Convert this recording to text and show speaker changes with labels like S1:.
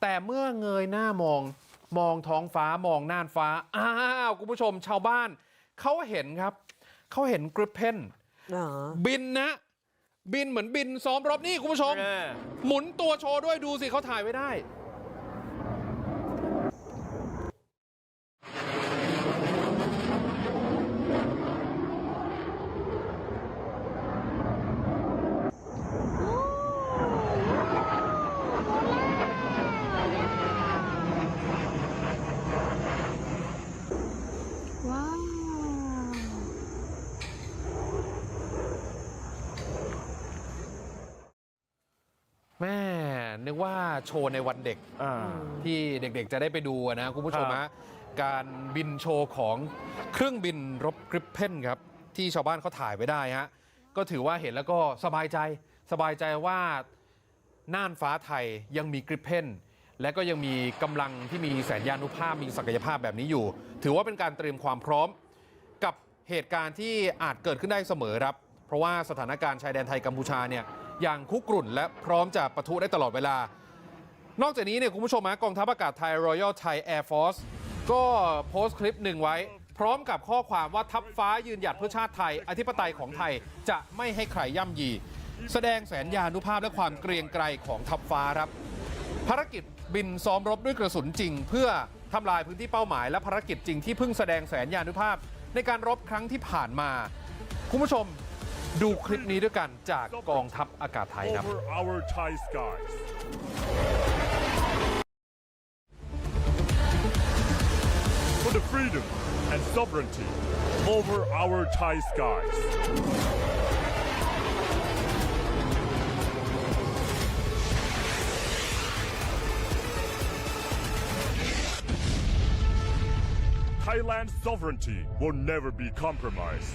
S1: แต่เมื่อเงยหน้ามองมองท้องฟ้ามองน่านฟ้าอ้าวคุณผู้ชมชาวบ้านเขาเห็นครับเขาเห็นกริปเพน
S2: อ๋อ
S1: บินนะ บินเหมือนบินซ้อมรบนี่คุณผู้ชม หมุนตัวโชว์ด้วยดูสิเขาถ่ายไว้ได้ แม่นึกว่าโชว์ในวันเด็ก
S3: อ่า
S1: ที่เด็กๆจะได้ไปดูอะนะคุณผู้ชม
S3: ครับ
S1: ฮะการบินโชว์ของเครื่องบินรบกริปเพนครับ ที่ชาวบ้านเขาถ่ายไว้ได้ฮะก็ถือว่าเห็นแล้วก็สบายใจสบายใจว่าน่านฟ้าไทยยังมีกริปเพนและก็ยังมีกำลังที่มีแสนยานุภาพมีศักยภาพแบบนี้อยู่ ถือว่าเป็นการเตรียมความพร้อมกับเหตุการณ์ที่อาจเกิดขึ้นได้เสมอครับ เพราะว่าสถานการณ์ชายแดนไทยกัมพูชาเนี่ย อย่างคุกรุ่น และพร้อมจะปะทุได้ตลอดเวลา นอกจากนี้เนี่ยคุณผู้ชมฮะกองทัพอากาศไทย Royal Thai Air Force ก็โพสต์คลิปหนึ่งไว้ พร้อมกับข้อความว่าทัพฟ้ายืนหยัดเพื่อชาติไทย อธิปไตยของไทยจะไม่ให้ใครย่ำยี แสดงแสนยานุภาพและความเกรียงไกรของทัพฟ้าครับ ภารกิจบินซ้อมรบด้วยกระสุนจริง เพื่อทำลายพื้นที่เป้าหมายและภารกิจจริงที่เพิ่งแสดงแสนยานุภาพ ในการรบครั้งที่ผ่านมา คุณผู้ชม ดูคลิปนี้ด้วยกันจากกองทัพอากาศไทยครับ
S4: over our Thai skies. For the freedom and sovereignty over our Thai skies. Thailand's sovereignty will never be compromised.